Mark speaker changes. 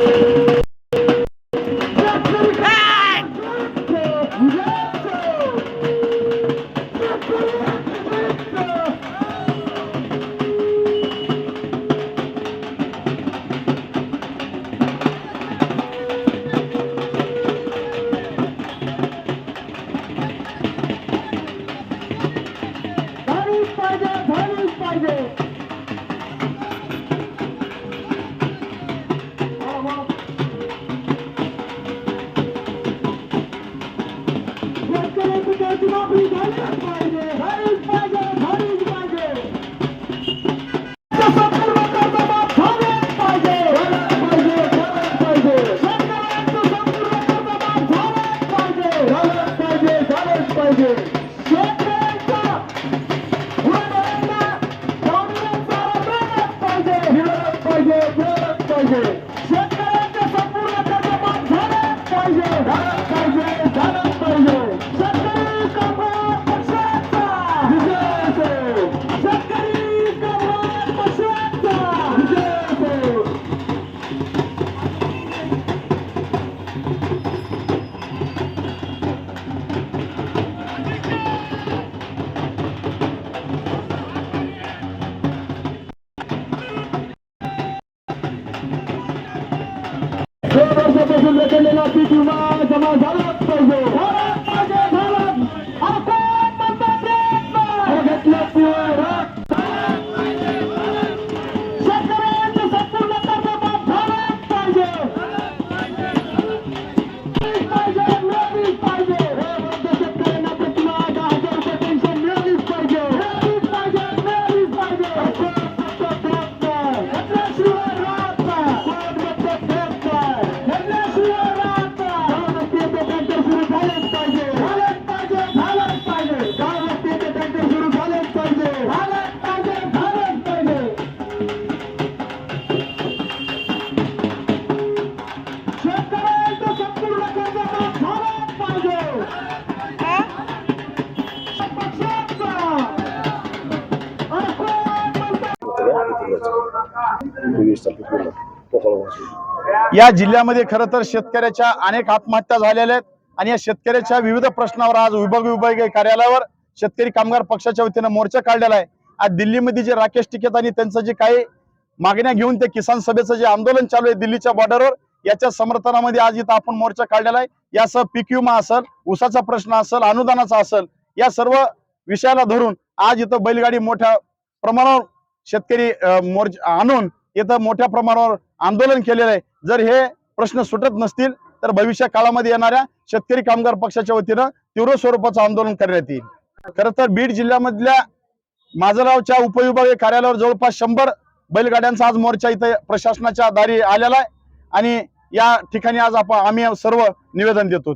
Speaker 1: you. पाहिजे शेतकऱ्यांचं संपूर्ण कर्जमाफ झालंच पाहिजे झालंच पाहिजे रखडलेला पीक विमा जमा झालाच पाहिजे
Speaker 2: या जिल्ह्यामध्ये खरं तर शेतकऱ्याच्या अनेक आत्महत्या झालेल्या आहेत आणि या शेतकऱ्याच्या विविध प्रश्नावर आज विभाग विभागीय कार्यालयावर शेतकरी कामगार पक्षाच्या वतीनं मोर्चा काढलेला आहे. आज दिल्लीमध्ये जे राकेश टिकेत आणि त्यांचं जे काही मागण्या घेऊन ते किसान सभेचं जे आंदोलन चालू आहे दिल्लीच्या बॉर्डरवर याच्या समर्थनामध्ये आज इथं आपण मोर्चा काढलेला आहे. यासह पीक विमा असेल उसाचा प्रश्न असेल अनुदानाचा असेल या सर्व विषयाला धरून आज इथं बैलगाडी मोठ्या प्रमाणावर शेतकरी मोर्चा आणून इथं मोठ्या प्रमाणावर आंदोलन केलेलं आहे. जर हे प्रश्न सुटत नसतील तर भविष्य काळामध्ये येणाऱ्या शेतकरी कामगार पक्षाच्या वतीनं तीव्र स्वरूपाचं आंदोलन करण्यात येईल. खरं तर बीड जिल्ह्यामधल्या माजलगावच्या उपविभागीय कार्यालयावर जवळपास शंभर बैलगाड्यांचा आज मोर्चा इथं प्रशासनाच्या दारी आलेला आहे. आणि या ठिकाणी आज आपण आम्ही सर्व निवेदन देतो.